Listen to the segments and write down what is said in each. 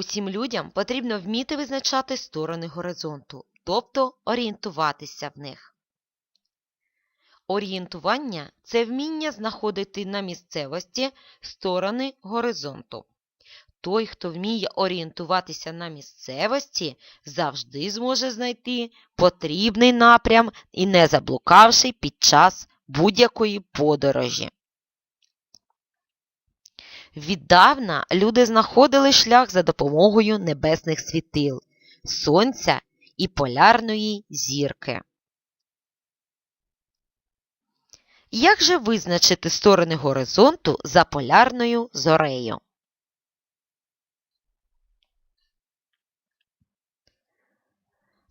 Усім людям потрібно вміти визначати сторони горизонту, тобто орієнтуватися в них. Орієнтування це вміння знаходити на місцевості сторони горизонту. Той, хто вміє орієнтуватися на місцевості, завжди зможе знайти потрібний напрям і не заблукавши під час будь-якої подорожі. Віддавна люди знаходили шлях за допомогою небесних світил, сонця і полярної зірки. Як же визначити сторони горизонту за полярною зорею?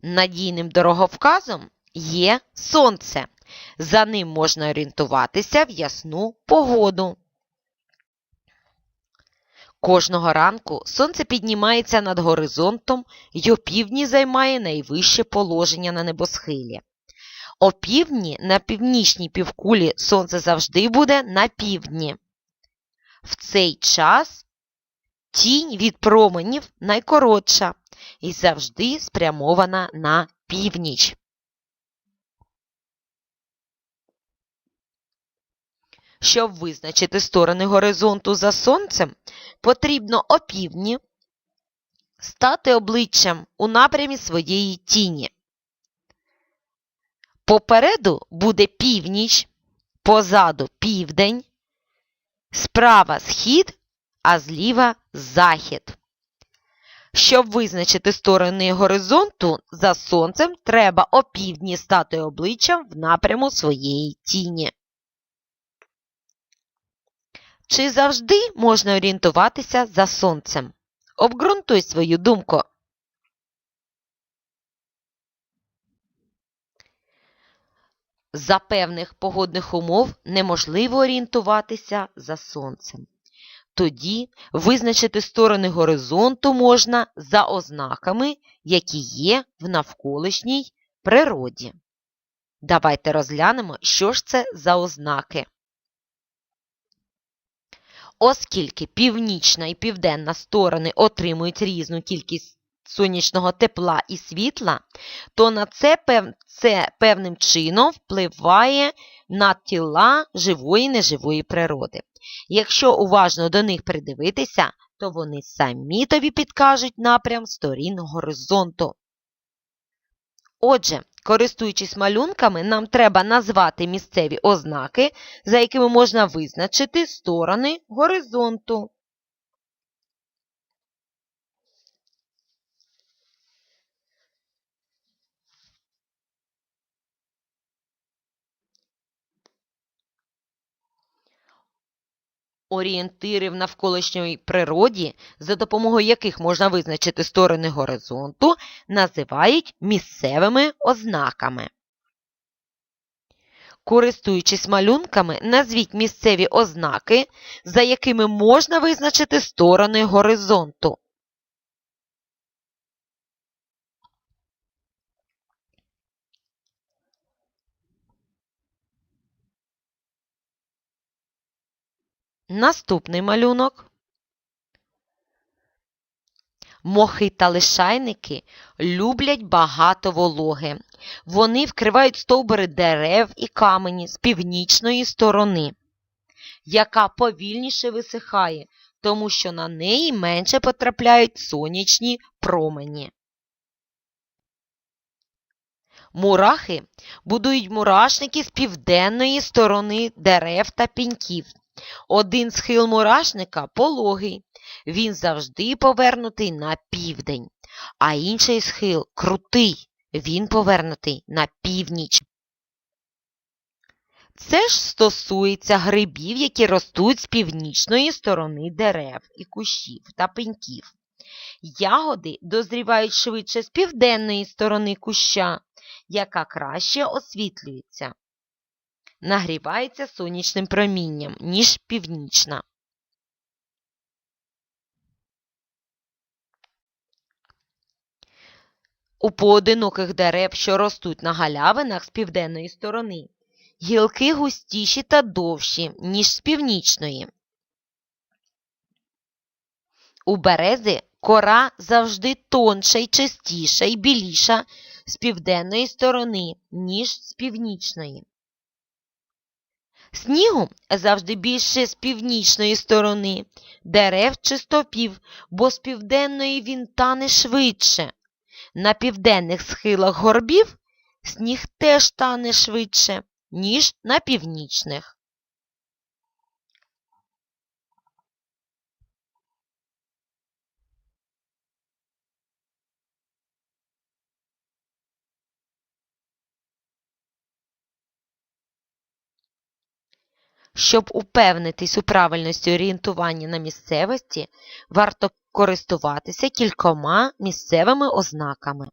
Надійним дороговказом є сонце. За ним можна орієнтуватися в ясну погоду. Кожного ранку сонце піднімається над горизонтом й опівдні займає найвище положення на небосхилі. Опівдні на північній півкулі сонце завжди буде на півдні. В цей час тінь від променів найкоротша і завжди спрямована на північ. Щоб визначити сторони горизонту за сонцем, потрібно опівдні стати обличчям у напрямі своєї тіні. Попереду буде північ, позаду південь, справа схід, а зліва захід. Щоб визначити сторони горизонту за сонцем, треба опівдні стати обличчям в напряму своєї тіні. Чи завжди можна орієнтуватися за сонцем? Обґрунтуй свою думку. За певних погодних умов неможливо орієнтуватися за сонцем. Тоді визначити сторони горизонту можна за ознаками, які є в навколишній природі. Давайте розглянемо, що ж це за ознаки. Оскільки північна і південна сторони отримують різну кількість сонячного тепла і світла, то на це, це певним чином впливає на тіла живої і неживої природи. Якщо уважно до них придивитися, то вони самі тобі підкажуть напрям сторін горизонту. Отже, користуючись малюнками, нам треба назвати місцеві ознаки, за якими можна визначити сторони горизонту. Орієнтири в навколишній природі, за допомогою яких можна визначити сторони горизонту, називають місцевими ознаками. Користуючись малюнками, назвіть місцеві ознаки, за якими можна визначити сторони горизонту. Наступний малюнок. Мохи та лишайники люблять багато вологи. Вони вкривають стовбури дерев і камені з північної сторони, яка повільніше висихає, тому що на неї менше потрапляють сонячні промені. Мурахи будують мурашники з південної сторони дерев та піньків. Один схил мурашника пологий, він завжди повернутий на південь, а інший схил крутий, він повернутий на північ. Це ж стосується грибів, які ростуть з північної сторони дерев і кущів та пеньків. Ягоди дозрівають швидше з південної сторони куща, яка краще освітлюється нагрівається сонячним промінням, ніж північна. У поодиноких дерев, що ростуть на галявинах з південної сторони, гілки густіші та довші, ніж з північної. У берези Кора завжди тонша й чистіша і біліша з південної сторони, ніж з північної. Снігу завжди більше з північної сторони, дерев чи стопів, бо з південної він тане швидше. На південних схилах горбів сніг теж тане швидше, ніж на північних. Щоб упевнитись у правильності орієнтування на місцевості, варто користуватися кількома місцевими ознаками.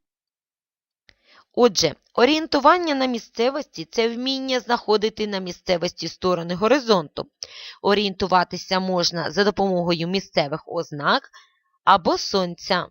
Отже, орієнтування на місцевості це вміння знаходити на місцевості сторони горизонту. Орієнтуватися можна за допомогою місцевих ознак або сонця.